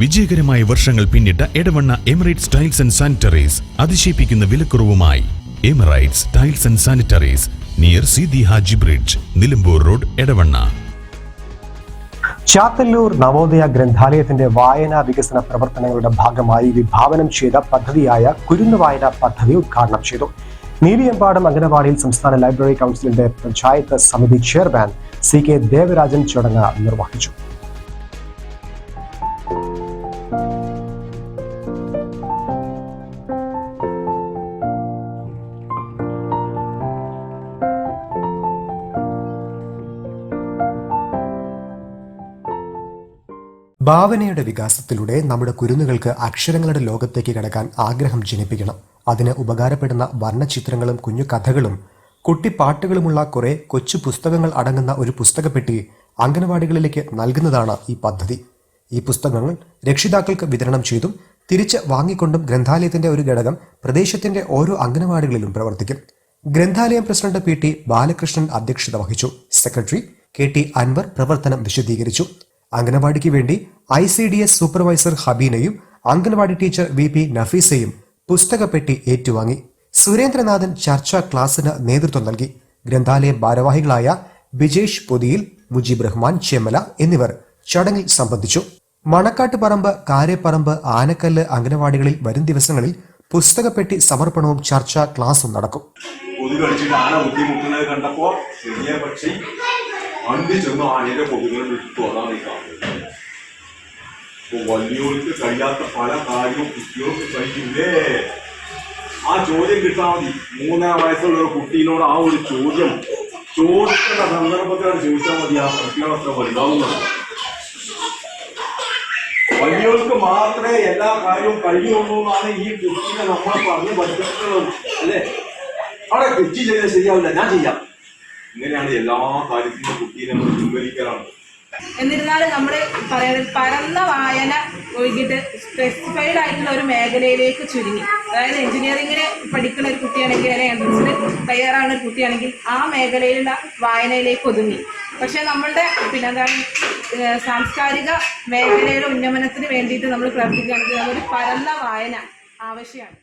വിജയകരമായ വർഷങ്ങൾ പിന്നിട്ട Edavanna Emirates tiles and sanitaries അതിശയിപ്പിക്കുന്ന വിലക്കുറവുമായി. Emirates tiles and sanitaries near Sidi Haji bridge Nilambur road Edavanna. Chathallur Navodaya ഗ്രന്ഥാലയത്തിന്റെ വായനാ വികസന പ്രവർത്തനങ്ങളുടെ ഭാഗമായി വിഭാവനം ചെയ്ത പദ്ധതിയായ കുരുന്ന് വായന പദ്ധതി ഉദ്ഘാടനം ചെയ്തു. നീലിയമ്പാടം അംഗനവാടിയിൽ സംസ്ഥാന ലൈബ്രറി കൗൺസിലിന്റെ പഞ്ചായത്ത് സമിതി ചെയർമാൻ സി കെ ദേവരാജൻ ചടങ്ങ് നിർവഹിച്ചു. ഭാവനയുടെ വികാസത്തിലൂടെ നമ്മുടെ കുരുന്നുകൾക്ക് അക്ഷരങ്ങളുടെ ലോകത്തേക്ക് കടക്കാൻ ആഗ്രഹം ജനിപ്പിക്കണം. അതിന് ഉപകാരപ്പെടുന്ന വർണചിത്രങ്ങളും കുഞ്ഞു കഥകളും കുട്ടിപ്പാട്ടുകളുമുള്ള കുറെ കൊച്ചു പുസ്തകങ്ങൾ അടങ്ങുന്ന ഒരു പുസ്തകപ്പെട്ടി അംഗനവാടികളിലേക്ക് നൽകുന്നതാണ് ഈ പദ്ധതി. ഈ പുസ്തകങ്ങൾ രക്ഷിതാക്കൾക്ക് വിതരണം ചെയ്തും തിരിച്ച് വാങ്ങിക്കൊണ്ടും ഗ്രന്ഥാലയത്തിന്റെ ഒരു ഘടകം പ്രദേശത്തിന്റെ ഓരോ അംഗനവാടികളിലും പ്രവർത്തിക്കും. ഗ്രന്ഥാലയം പ്രസിഡന്റ് പി ടി ബാലകൃഷ്ണൻ അധ്യക്ഷത വഹിച്ചു. സെക്രട്ടറി കെ ടി അൻവർ പ്രവർത്തനം വിശദീകരിച്ചു. അംഗനവാടിക്ക് വേണ്ടി I C D S supervisor ഹബീനയും അംഗനവാടി ടീച്ചർ വി പി നഫീസയും പുസ്തകപ്പെട്ടി ഏറ്റുവാങ്ങി. സുരേന്ദ്രനാഥൻ ചർച്ചാ ക്ലാസ്സിന് നേതൃത്വം നൽകി. ഗ്രന്ഥാലയ ഭാരവാഹികളായ ബിജേഷ് പൊതിയിൽ മുജീബ് റഹ്മാൻ ചെമ്മല എന്നിവർ ചടങ്ങിൽ സംബന്ധിച്ചു. മണക്കാട്ട് പറമ്പ് കാരേപ്പറമ്പ് ആനക്കല്ല് അംഗനവാടികളിൽ വരും ദിവസങ്ങളിൽ പുസ്തകപ്പെട്ടി സമർപ്പണവും ചർച്ചാ ക്ലാസും നടക്കും. ആന കണ്ടപ്പോൾ ചെറിയ അണ്ടി ചെന്ന് ആനയുടെ കൊതുകൾ ഇട്ടു അതാണ് ഈ കാണുന്നത് അപ്പൊ വലിയവർക്ക് കഴിയാത്ത പല കാര്യവും കുട്ടികൾക്ക് കഴിക്കില്ലേ ആ ചോദ്യം കിട്ടാൻ മതി. മൂന്നാം വയസ്സുള്ള ഒരു കുട്ടീനോട് ആ ഒരു ചോദ്യം. ചോദിക്കുന്ന സന്ദർഭത്തിലാണ് ചോദിച്ചാൽ മതി. ആ കുട്ടികളൊക്കെ വലുതാവുന്നത്. വലിയവർക്ക് മാത്രമേ എല്ലാ കാര്യവും കഴിയുള്ളൂ എന്നാണ് ഈ കുട്ടീനെ നമ്മൾ പറഞ്ഞ് പഠിപ്പിച്ചിട്ടുള്ളത് അല്ലേ? അവിടെ തെറ്റ് ചെയ്താൽ ശരിയാവില്ല. ഞാൻ ചെയ്യാം. ഇങ്ങനെയാണ് എല്ലാ കാര്യത്തിലും കുട്ടീനെ നമ്മൾ പിൻവലിക്കലാണ് എന്നിരുന്നാലും നമ്മൾ പറയുന്നത് പരന്ന വായന ഒഴുകിയിട്ട് സ്പെസിഫൈഡ് ആയിട്ടുള്ള ഒരു മേഖലയിലേക്ക് ചുരുങ്ങി. അതായത് എഞ്ചിനീയറിങ്ങിന് പഠിക്കുന്ന ഒരു കുട്ടിയാണെങ്കിൽ അല്ലെങ്കിൽ എൻട്രൻസിന് തയ്യാറാണ് ഒരു കുട്ടിയാണെങ്കിൽ ആ മേഖലയിലുള്ള വായനയിലേക്ക് ഒതുങ്ങി. പക്ഷേ നമ്മളുടെ പിന്നെ എന്താണ് സാംസ്കാരിക മേഖലയുടെ ഉന്നമനത്തിന് വേണ്ടിയിട്ട് നമ്മൾ പ്രവർത്തിക്കുകയാണെങ്കിൽ നമ്മൾ പരന്ന വായന ആവശ്യമാണ്.